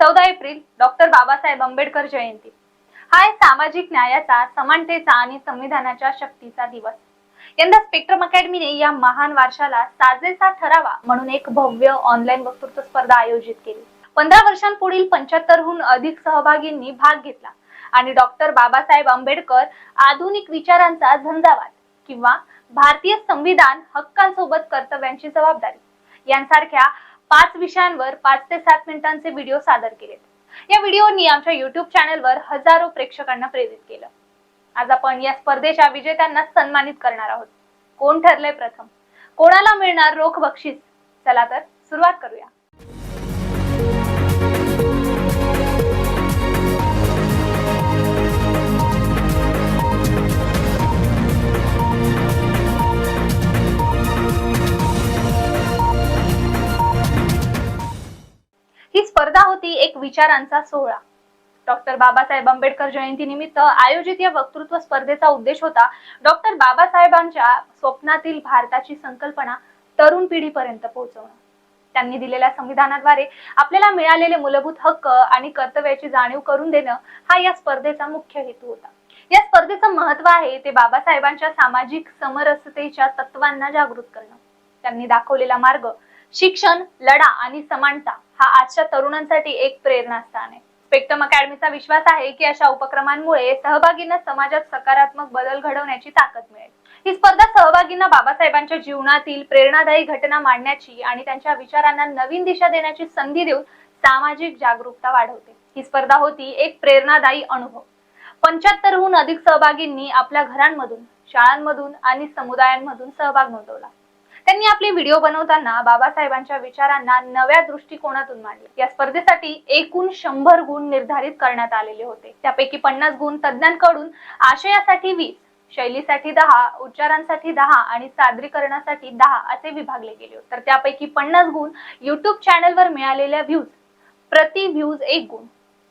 चौदा April doctor Babasaheb Ambedkar Jayanti. हा आहे सामाजिक न्यायाचा समानतेचा आणि संविधानाच्या शक्तीचा दिवस. यंदा स्पेक्ट्रम अकॅडमीने या महान वारशाला साजेसा ठरावा म्हणून एक भव्य ऑनलाईन वक्तृत्व स्पर्धा आयोजित केली. पंधरा वर्षांपुढील पंच्याहत्तरहून अधिक सहभागींनी भाग घेतला आणि डॉक्टर बाबासाहेब आंबेडकर आधुनिक विचारांचा झंझावात किंवा भारतीय संविधान हक्कांसोबत कर्तव्यांची जबाबदारी यांसारख्या पाच विषयांवर पाच ते सात मिनिटांचे व्हिडिओ सादर केलेत. या व्हिडिओनी आमच्या युट्यूब चॅनलवर हजारो प्रेक्षकांना प्रेरित केलं. आज आपण या स्पर्धेच्या विजेत्यांना सन्मानित करणार आहोत. कोण ठरलंय प्रथम? कोणाला मिळणार रोख बक्षीस? चला तर सुरुवात करूया. होती एक विचारांचा सोहळा. डॉक्टर बाबासाहेब आंबेडकर जयंती निमित्त आयोजित या वक्तृत्व स्पर्धेचा उद्देश होता डॉक्टर बाबासाहेबांच्या स्वप्नातील भारताची संकल्पना तरुण पिढीपर्यंत पोहोचवणं. त्यांनी दिलेल्या संविधानाद्वारे आपल्याला मिळालेले मूलभूत हक्क आणि कर्तव्याची जाणीव करून देणं हा या स्पर्धेचा मुख्य हेतू होता. या स्पर्धेचं महत्त्व आहे ते बाबासाहेबांच्या सामाजिक समरसतेच्या तत्वांना जागृत करणं. त्यांनी दाखवलेला मार्ग शिक्षण लढा आणि समानता हा आजच्या तरुणांसाठी एक प्रेरणास्थान आहे. स्पेक्ट्रम अकॅडमीचा विश्वास आहे की अशा उपक्रमांमुळे सहभागींना समाजात सकारात्मक बदल घडवण्याची ताकद मिळेल. ही स्पर्धा सहभागींना बाबासाहेबांच्या जीवनातील प्रेरणादायी घटना मांडण्याची आणि त्यांच्या विचारांना नवीन दिशा देण्याची संधी देऊन सामाजिक जागरूकता वाढवते. ही स्पर्धा होती एक प्रेरणादायी अनुभव. पंच्याहत्तरहून अधिक सहभागींनी आपल्या घरांमधून शाळांमधून आणि समुदायांमधून सहभाग नोंदवला. त्यांनी आपले व्हिडिओ बनवताना बाबासाहेबांच्या विचारांना नव्या दृष्टिकोनातून मांडले. या स्पर्धेसाठी एकूण शंभर गुण निर्धारित करण्यात आलेले होते. त्यापैकी पन्नास गुण तज्ज्ञांकडून आशयासाठी वीस शैलीसाठी दहा उच्चारांसाठी दहा आणि सादरीकरणासाठी दहा असे विभागले गेले होते. तर त्यापैकी पन्नास गुण युट्यूब चॅनलवर मिळालेल्या व्ह्यूज प्रति व्ह्यूज एक गुण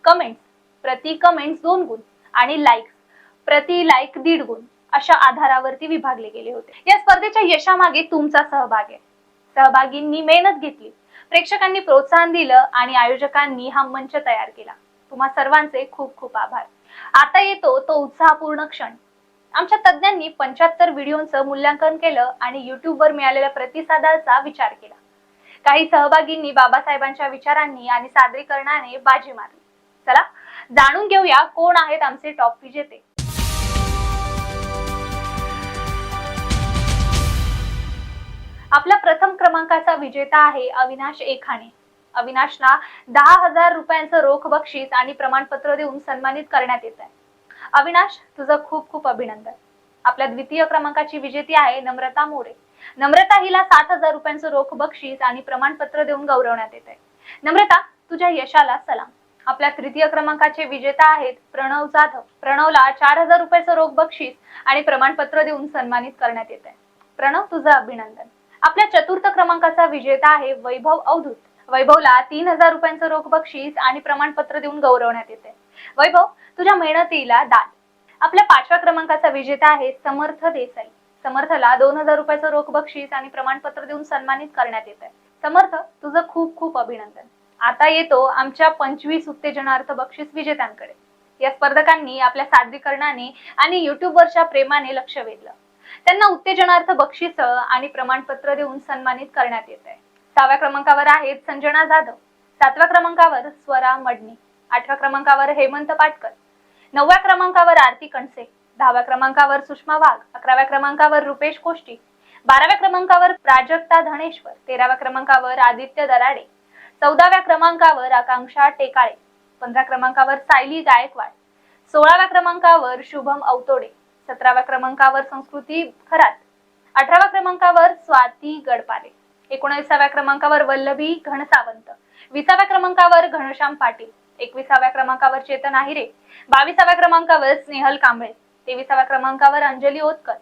कमेंट्स प्रति कमेंट्स दोन गुण आणि लाईक्स प्रति लाईक दीड गुण. अशा आधारावरती विभागले गेले होते. या स्पर्धेच्या यशामागे तुमचा सहभाग आहे. सहभागींनी मेहनत घेतली. प्रेक्षकांनी प्रोत्साहन दिलं आणि आयोजकांनी हा मंच तयार केला. तुम्हा सर्वांचे खूप खूप आभार. आता येतो तो उत्साहपूर्ण क्षण. आमच्या तज्ज्ञांनी पंच्याहत्तर व्हिडिओंचं मूल्यांकन केलं आणि युट्यूबवर मिळालेल्या प्रतिसादाचा विचार केला. काही सहभागींनी बाबासाहेबांच्या विचारांनी आणि सादरीकरणाने बाजी मारली. चला जाणून घेऊया कोण आहेत आमचे टॉप विजेते. प्रथम क्रमांकाचा विजेता आहे अविनाश एखाणे. अविनाशला दहा हजार रुपयांचं रोख बक्षीस आणि प्रमाणपत्र देऊन सन्मानित करण्यात येत आहे अविनाश तुझं खूप खूप अभिनंदन. आपल्या द्वितीय क्रमांकाची विजेती आहे नम्रता मोरे. नम्रता हिला सात हजार रुपयांचं रोख बक्षीस आणि प्रमाणपत्र देऊन गौरवण्यात येत आहे नम्रता तुझ्या यशाला सलाम. आपल्या तृतीय क्रमांकाचे विजेता आहेत प्रणव जाधव. प्रणवला चार हजार रुपयाचं रोख बक्षीस आणि प्रमाणपत्र देऊन सन्मानित करण्यात येत आहे प्रणव तुझं अभिनंदन. आपल्या चतुर्थ क्रमांकाचा विजेता आहे वैभव अवधूत. वैभवला तीन हजार रुपयांचं रोख बक्षीस आणि प्रमाणपत्र देऊन गौरवण्यात येते. वैभव तुझ्या मेहनतीला दाद. आपल्या पाचव्या क्रमांकाचा विजेता आहे समर्थ देसाई. समर्थला दोन हजार रुपयाचं रोख बक्षीस आणि प्रमाणपत्र देऊन सन्मानित करण्यात येत आहे समर्थ तुझं खूप खूप अभिनंदन. आता येतो आमच्या पंचवीस उत्तेजनार्थ बक्षीस विजेत्यांकडे. या स्पर्धकांनी आपल्या सादरीकरणाने आणि युट्यूबवरच्या प्रेमाने लक्ष वेधलं. त्यांना उत्तेजनार्थ बक्षिस आणि प्रमाणपत्र देऊन सन्मानित करण्यात येत आहे. सहाव्या क्रमांकावर आहेत संजना जाधव. सातव्या क्रमांकावर स्वरा मडणी आठव्या क्रमांकावर हेमंत पाटकर. नवव्या क्रमांकावर आरती कणसे. दहाव्या क्रमांकावर सुषमा वाघ. अकराव्या क्रमांकावर रुपेश कोष्टी. बाराव्या क्रमांकावर प्राजक्ता धनेश्वर. तेराव्या क्रमांकावर आदित्य दराडे. चौदाव्या क्रमांकावर आकांक्षा टेकाळे. पंधरा क्रमांकावर सायली गायकवाड. सोळाव्या क्रमांकावर शुभम अवतोडे सतराव्या क्रमांकावर संस्कृती खरात. अठराव्या क्रमांकावर स्वाती गडपाले. एकोणीसाव्या क्रमांकावर वल्लभी घनसावंत. विसाव्या क्रमांकावर घनश्याम पाटील. एकविसाव्या क्रमांकावर चेतन आहिरे. बावीसाव्या क्रमांकावर स्नेहल कांबळे. तेविसाव्या क्रमांकावर अंजली ओतकर.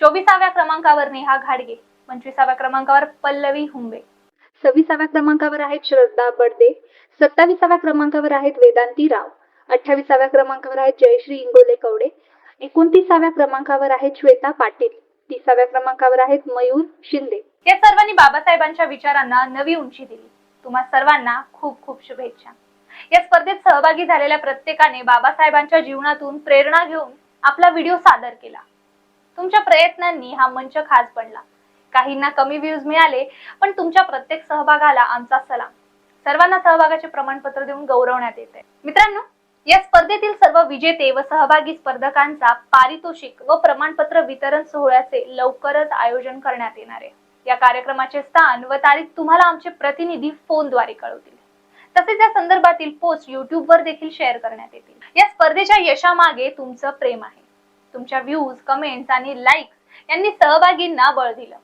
चोवीसाव्या क्रमांकावर नेहा घाडगे. पंचवीसाव्या क्रमांकावर पल्लवी हुंबे. सव्वीसाव्या क्रमांकावर आहेत श्रद्धा बडदे. सत्तावीसाव्या क्रमांकावर आहेत वेदांती राव. अठ्ठावीसाव्या क्रमांकावर आहेत जयश्री इंगोले कवडे. एकोणतीसाव्या क्रमांकावर आहेत श्वेता पाटील. तिसाव्या क्रमांकावर आहेत मयूर शिंदे. या सर्वांनी बाबासाहेबांच्या विचारांना नवी उंची दिली. तुम्हा सर्वांना खूप खूप शुभेच्छा. या स्पर्धेत सहभागी झालेल्या प्रत्येकाने बाबासाहेबांच्या जीवनातून प्रेरणा घेऊन आपला व्हिडिओ सादर केला. तुमच्या प्रयत्नांनी हा मंच खास बनला. काहींना कमी व्ह्यूज मिळाले पण तुमच्या प्रत्येक सहभागाला आमचा सलाम. सर्वांना सहभागाचे प्रमाणपत्र देऊन गौरवण्यात येते मित्रांनो या स्पर्धेतील सर्व विजेते व सहभागी स्पर्धकांचा पारितोषिक व प्रमाणपत्र वितरण सोहळ्याचे लवकरच आयोजन करण्यात येणार आहे. या कार्यक्रमाचे स्थान व तारीख तुम्हाला आमचे प्रतिनिधी फोनद्वारे कळवतील. तसेच या संदर्भातील पोस्ट युट्यूब वर देखील शेअर करण्यात येतील. या स्पर्धेच्या यशामागे तुमचं प्रेम आहे. तुमच्या व्ह्यूज कमेंट्स आणि लाईक्स यांनी सहभागींना बळ दिलं.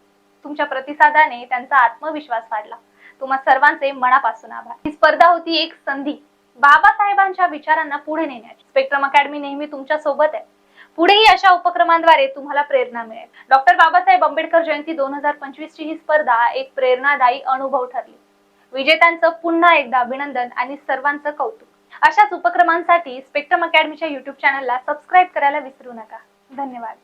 तुमच्या प्रतिसादाने त्यांचा आत्मविश्वास वाढला. तुम्हा सर्वांचे मनापासून आभार. ही स्पर्धा होती एक संधी. बाबासाहेबांच्या विचारांना पुढे नेण्याची. स्पेक्ट्रम अकॅडमी नेहमी तुमच्यासोबत आहे. पुढेही अशा उपक्रमांद्वारे तुम्हाला प्रेरणा मिळेल. डॉक्टर बाबासाहेब आंबेडकर जयंती दोन हजार पंचवीस ची ही स्पर्धा एक प्रेरणादायी अनुभव ठरली. विजेत्यांचं पुन्हा एकदा अभिनंदन आणि सर्वांचं कौतुक. अशाच उपक्रमांसाठी स्पेक्ट्रम अकॅडमीच्या युट्यूब चॅनलला सबस्क्राईब करायला विसरू नका. धन्यवाद.